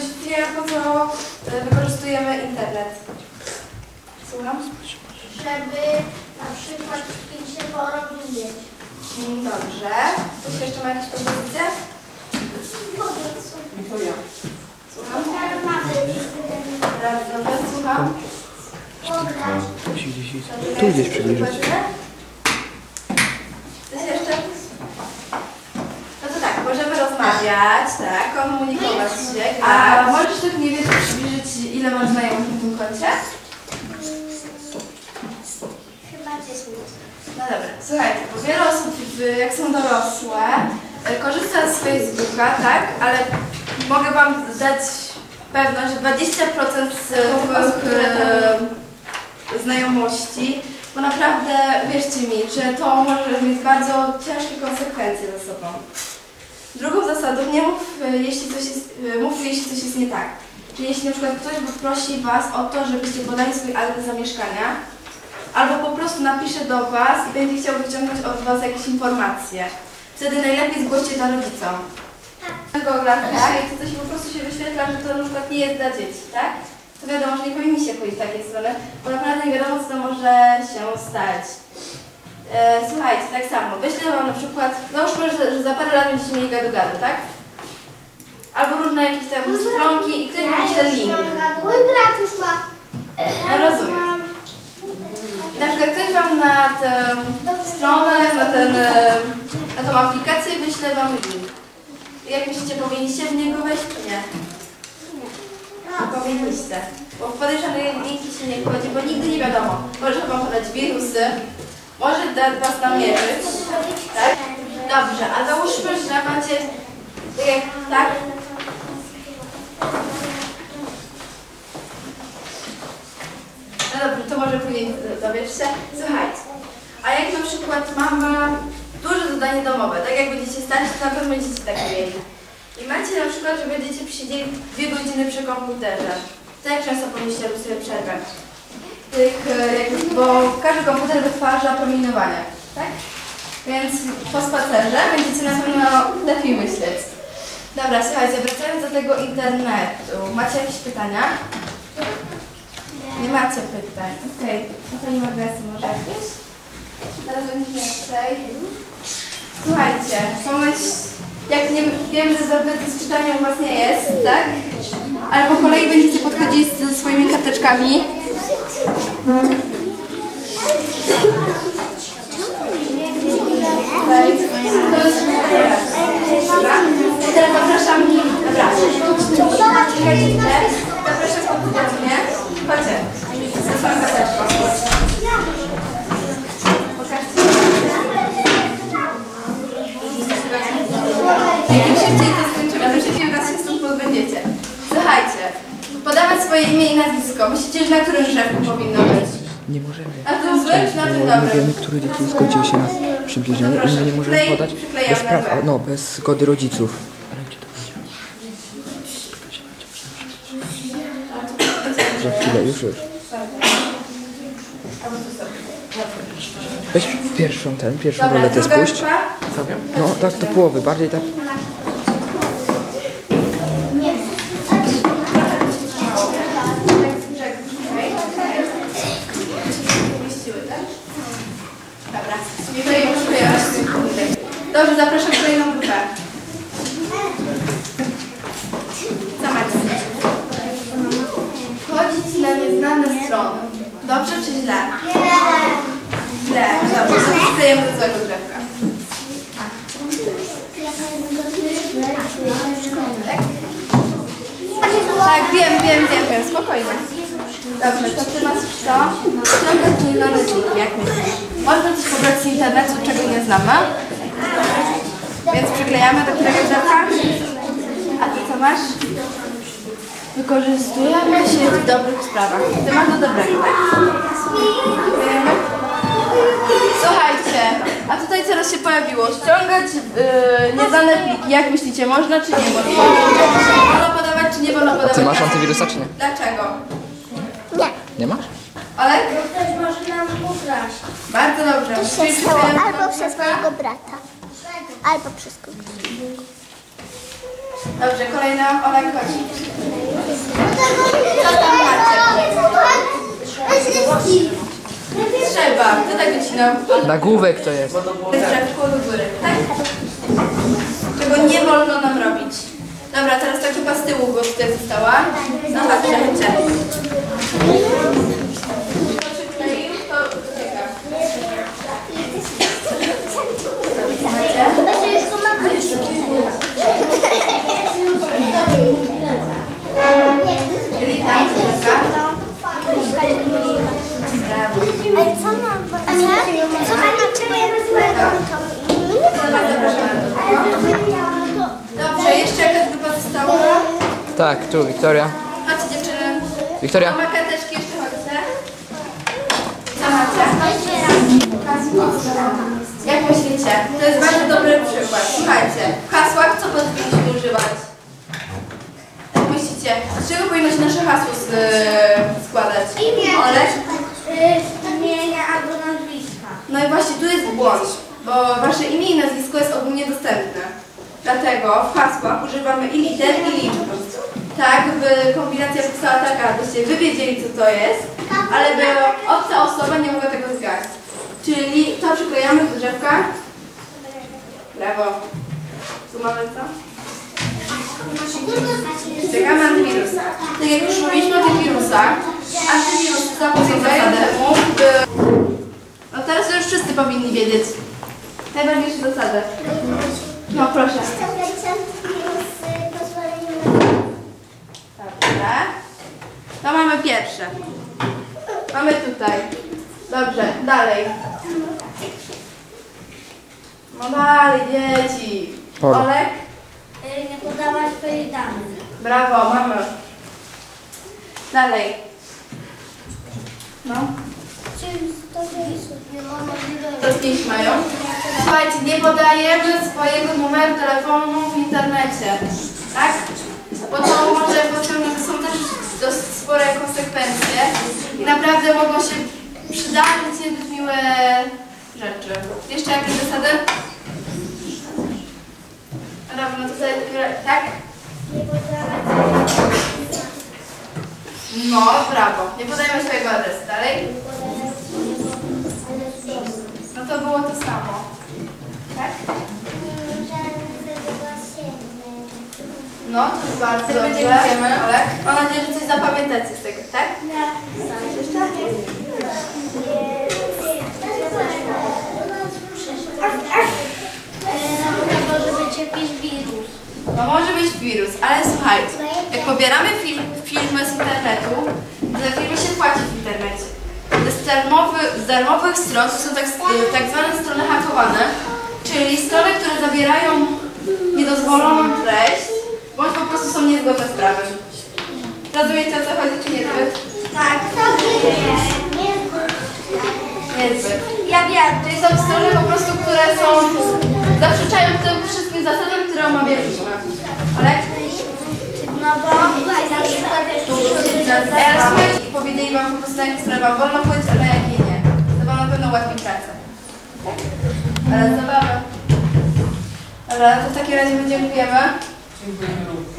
wie, po co e, wykorzystujemy internet. Słucham? żeby na przykład się porozumieć. Mm, Dobrze. Ktoś jeszcze ma jakieś propozycje? Słucham? Bardzo dobrze, słucham. Tu gdzieś przybliżyć. Coś jeszcze? No to tak, możemy rozmawiać, tak, komunikować się. A możesz tak mniej więcej przybliżyć, ile masz znajomych na tym koncie? Chyba 10 minut. No dobra, słuchajcie, bo wiele osób, jak są dorosłe, e, korzysta z Facebooka, tak, ale mogę Wam dać pewność, że 20% z e, znajomości, bo naprawdę, wierzcie mi, że to może mieć bardzo ciężkie konsekwencje za sobą. Drugą zasadą, nie mów, e, jeśli coś jest, e, mów, jeśli coś jest nie tak. Czyli jeśli na przykład ktoś poprosi Was o to, żebyście podali swój adres zamieszkania, albo po prostu napisze do Was i będzie chciał wyciągnąć od Was jakieś informacje. Wtedy najlepiej zgłoście to rodzicom. Google, tak? I to coś po prostu się wyświetla, że to na przykład nie jest dla dzieci, tak? To wiadomo, że nie powinniście pójść w takiej strony, bo naprawdę nie wiadomo, co to może się stać. E, słuchajcie, tak samo, wyślę Wam na przykład, załóżmy, że, że za parę lat będziecie mieli gadu-gadu, tak? Albo różne jakieś tam stronki i ktoś będzie ten link. Mój brat już ma. Ja rozumiem. Na przykład ktoś Wam na tę stronę, na, ten, e, na tą aplikację wyśle Wam link. Jak myślicie, powinniście w niego wejść, czy nie? Nie powinniście. Bo w podejrzane linki się nie wchodzi, bo nigdy nie wiadomo. Może Wam podać wirusy, może dać Was namierzyć, tak? Dobrze, a załóżmy, że macie, tak? No dobrze, to może później dowiesz się. Słuchajcie, a jak na przykład mama duże zadanie domowe, tak jak będziecie stać, to na pewno będziecie tak mieli. I macie na przykład, że będziecie siedzieli dwie godziny przy komputerze. To jak często powinniście sobie przerwę? Tych, e, bo każdy komputer wytwarza promieniowanie, tak? Więc po spacerze będziecie na pewno lepiej myśleć. Dobra, słuchajcie, wracając do tego internetu. Macie jakieś pytania? Nie macie pytań. Okej, okay. Pani Margaret, może jakieś? Będzie więcej. Słuchajcie, pomyśl, jak nie wiem, że zabyty z czytaniem u Was nie jest, tak? Ale po kolei będziecie podchodzić ze swoimi karteczkami. Tutaj. To jest Dobra. Teraz zapraszam. Dobra. Czekajcie. Zapraszam pod mnie. Chodźcie. Ze swoją karteczką. Pokażcie. Im szybciej to skończymy, tym szybciej was się stąd pozbędziecie. Słuchajcie, podawać swoje imię i nazwisko. Myślicie, że na którym drzewku powinno być? Nie możemy. Na tym złym czy na tym dobrym? wiemy, które dzieci zgodziły się na przybliżenie i my nie możemy Przyklej- podać bez praw, nazwę. no, bez zgody rodziców. Za chwilę, już, już. Weź pierwszą ten, pierwszą Dobra, druga spuść. No, tak do połowy, bardziej tak. Dobra, nie to już przyjęłaś. Dobrze, zapraszam kolejną grupę. Co macie? Wchodzić nieznane strony. Dobrze czy źle? Źle. Dobrze, to wstajemy do złego drzewka. Tak, wiem, wiem, wiem, wiem, spokojnie. Dobrze, to ty masz co? Ściągać nieznane zniki, jak myślisz? Można coś pobrać z internetu, czego nie znamy? Więc przyklejamy do którego drzewka? A ty co masz? Wykorzystujemy się w dobrych sprawach. Ty masz do dobrego. Słuchajcie, a tutaj teraz się pojawiło ściągać yy, nieznane pliki. Jak myślicie, można czy nie można? Wolno podawać czy nie wolno podawać? Ty masz antywirusa czy nie? Dlaczego? Nie. Nie masz? Olek? Ktoś może nam ukraść. Bardzo dobrze. To się stało albo przez mojego brata, albo przez kogoś. Dobrze, kolejna Ola chodzi. Co tam macie? Trzeba. Kto tak wycinał? Nagłówek to jest. Drzewko do góry, tak? Czego nie wolno nam robić. Dobra, teraz chyba z tyłu, bo tutaj została. No chodźcie, chodźcie. Kto przykleił, to ucieka. Macie? Czyli tam, ucieka. Brawo. Ale co mam? A co? Co mam naczynione złego? Zapraszamy do tego. Dobrze, jeszcze jakaś grupa została? Tak, tu Wiktoria. Chodźcie dziewczyny. Wiktoria. Mama karteczki jeszcze chodźcie. Co macie? Jak myślicie? To jest bardzo dobry przykład. Słuchajcie, w hasłach co powinniśmy używać? Jak myślicie, z czego powinno się nasze hasło z, składać? Imię. Olek? Imienia albo nazwiska. No i właśnie tu jest błąd, bo wasze imię i nazwisko jest ogólnie dostępne. Dlatego w hasłach używamy i liter i liczb. Tak, by kombinacja powstała taka, abyście wy wiedzieli co to jest, ale by obca osoba nie mogła tego zgać. Czyli to przyklejamy do drzewka. Brawo. Tu mamy co? Czekamy antywirusa. Tak jak już mówiliśmy o tych wirusach, antywirus zapobiegają temu, by... No teraz to już wszyscy powinni wiedzieć. Najważniejsze zasady. No proszę. Dobrze. To mamy pierwsze. Mamy tutaj. Dobrze, dalej. No dalej, dzieci. Ola. Olek? Nie podawać swoich danych. Brawo, mamy. Dalej. No. To pięć mają. Słuchajcie, nie podajemy swojego numeru telefonu w internecie. Tak? Bo to może pociągnąć, są też dość spore konsekwencje i naprawdę mogą się przydarzyć niezbyt miłe rzeczy. Jeszcze jakieś zasady? Dobra, no to sobie tak? Nie No, brawo. Nie podajemy swojego adresu. Dalej? No to było to samo. Tak? No, to jest bardzo dobrze. Dziękujemy. Olek. Mam nadzieję, że coś zapamiętacie z tego, tak? Może być jakiś wirus. No może być wirus, ale słuchajcie, jak pobieramy film, filmy z internetu, za filmy się płaci w internecie. Z, darmowy, z darmowych stron są tak, tak zwane strony hakowane, czyli strony, które zawierają niedozwoloną treść, bądź po prostu są niezgodne z prawem. Rozumiecie o co chodzi, czy nie? Ja rozumiem i powiedzieli wam po prostu sprawa wolno płyć, a na jakie nie. To wam na pewno ułatwi pracę. Ale zabawę. Dobra, to w takim razie my dziękujemy. Dziękujemy również.